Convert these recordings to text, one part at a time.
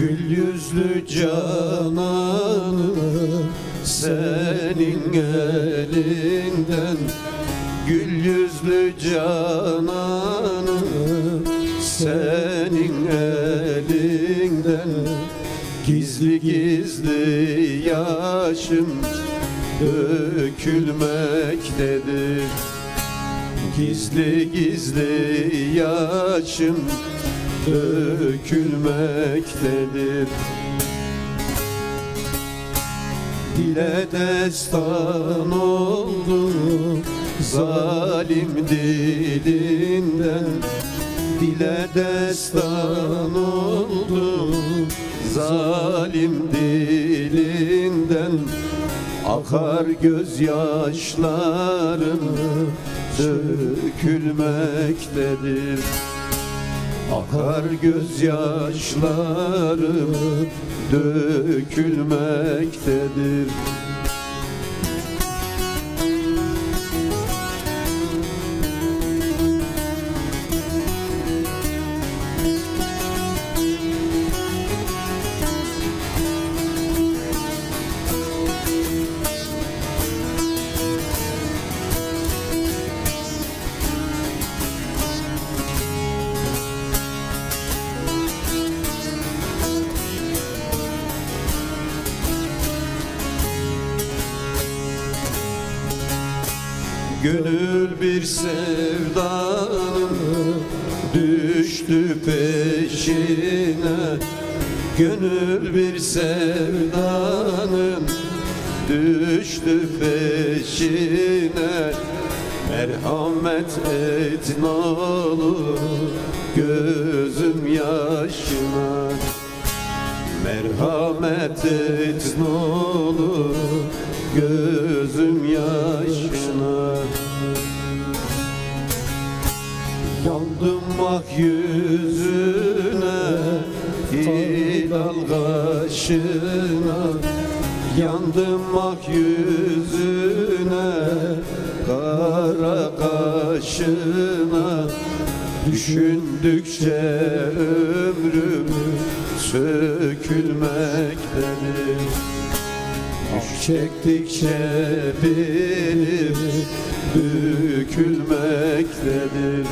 Gül yüzlü cananım senin elinden. Gül yüzlü cananım senin elinden. Gizli gizli yaşım dökülmektedir Gizli gizli yaşım dökülmektedir. Dile destan oldu zalim dilinden. Dile destan oldu zalim dilinden. Akar gözyaşlarım dökülmektedir Akar gözyaşlarım dökülmektedir Gönül bir sevdanın düştü peşine. Gönül bir sevdanın düştü peşine. Merhamet et olur gözüm yaşına. Merhamet et ne olur gözüm Yandım bak yüzüne hilal kaşına Yandım bak yüzüne kara kaşına. Düşündükçe ömrüm sökülmektedir. Aşk çektikçe benim bükülmektedir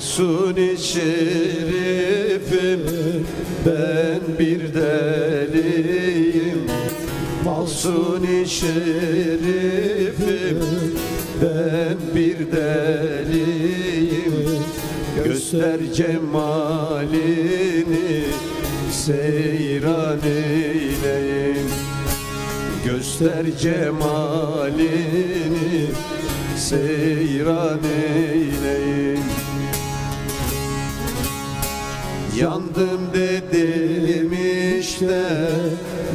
Mahsuni şerifim ben bir deliyim. Mahsuni şerifim ben bir deliyim. Göster cemalini seyran eyleyim. Göster cemalini seyran eyleyim dedim işte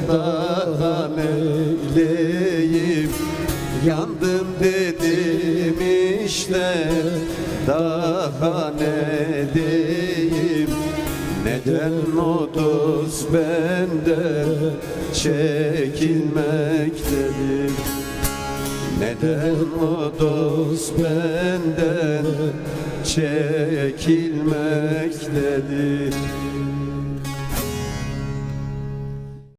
daha neyleyim? Yandım dedim işte daha ne diyeyim Neden o dost bende çekilmektedir neden o dost benden çekilmektedir